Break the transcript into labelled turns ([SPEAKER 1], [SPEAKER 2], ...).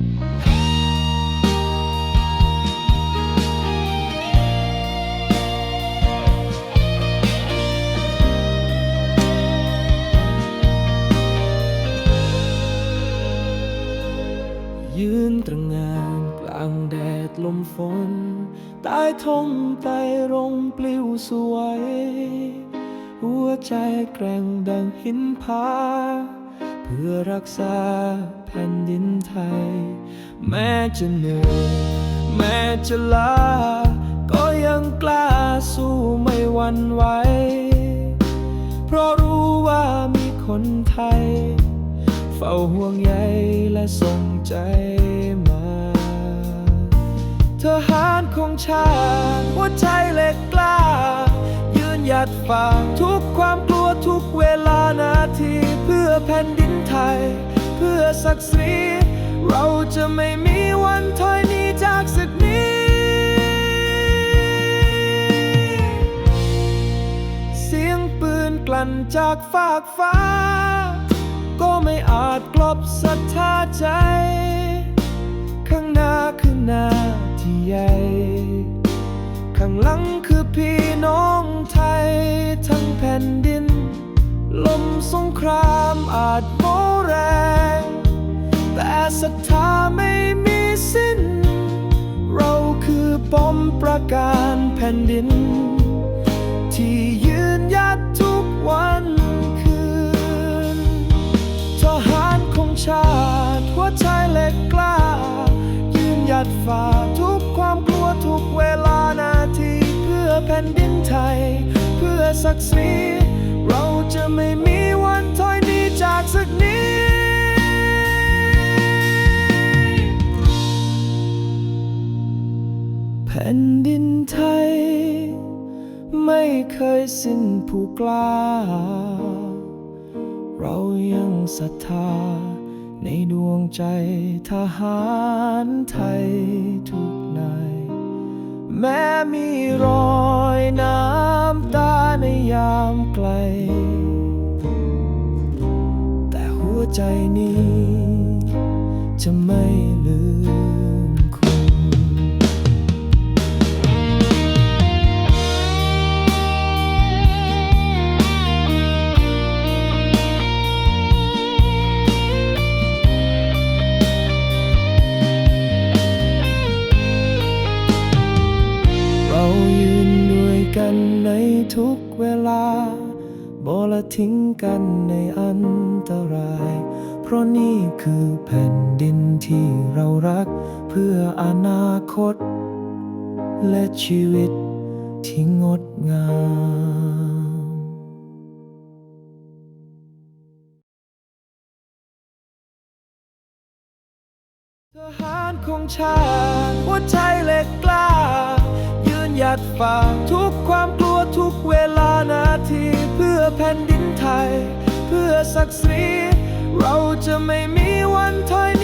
[SPEAKER 1] ยืนตระงานกลางแดดลมฝนใต้ทงไตรรงปลิวสวย หัวใจแกร่งดังหินผา พื่อรักษาแผ่นดินไทย แม้จะเหนื่อยแม้จะลาก็ยังกล้าสู้ไม่หวั่นไหว เพราะรู้ว่ามีคนไทย เฝ้าห่วงใยและส่งใจมา ทหารของชาติหัวใจเล็กกล้า ยืนหยัดฝ่าทุกความกลัวทุกเวลานาทีเพื่อแผ่นดิน ไทย เพื่อศักดิ์ศรี เราจะไม่มีวันถอยหนีจากศึกนี้ เสียงปืนกลั่นจากฟากฟ้า ก็ไม่อาจกลบศรัทธาใจ ข้างหน้าคือหน้าที่ใหญ่ข้างหลังคือพี่น้องไทยทั้งแผ่นดิน มสงครามอาจโหแรง แต่ศรัทธาไม่มีสิ้น เราคือป้อมประการแผ่นดิน ที่ยืนหยัดทุกวันคืน ทหารของชาติหัวใจเหล็กกล้า ยืนหยัดฝ่าทุกความกลัวทุกเวลานาที เพื่อแผ่นดินไทย เพื่อศักดิ์ศรี ไม่มีวันถอยหนีจากศึกนี้แผ่นดินไทย ไม่เคยสิ้นผู้กล้า เรายังศรัทธา ในดวงใจทหารไทยทุกนาย แม้มีรอย นี้ จะไม่ลืมคุณเรายืนด้วยกันในทุกเวลา บละทิ้งกันในอันตราย เพราะนี่คือแผ่นดินที่เรารัก เพื่ออนาคต และชีวิตที่งดงามทหารของชาติหัวใจเหล็กกล้า ยืนหยัดฝ่าทุกความกลัวทุกเว นดินไทย เพื่อศักดิ์ศรีเราจะไม่มีวันถอย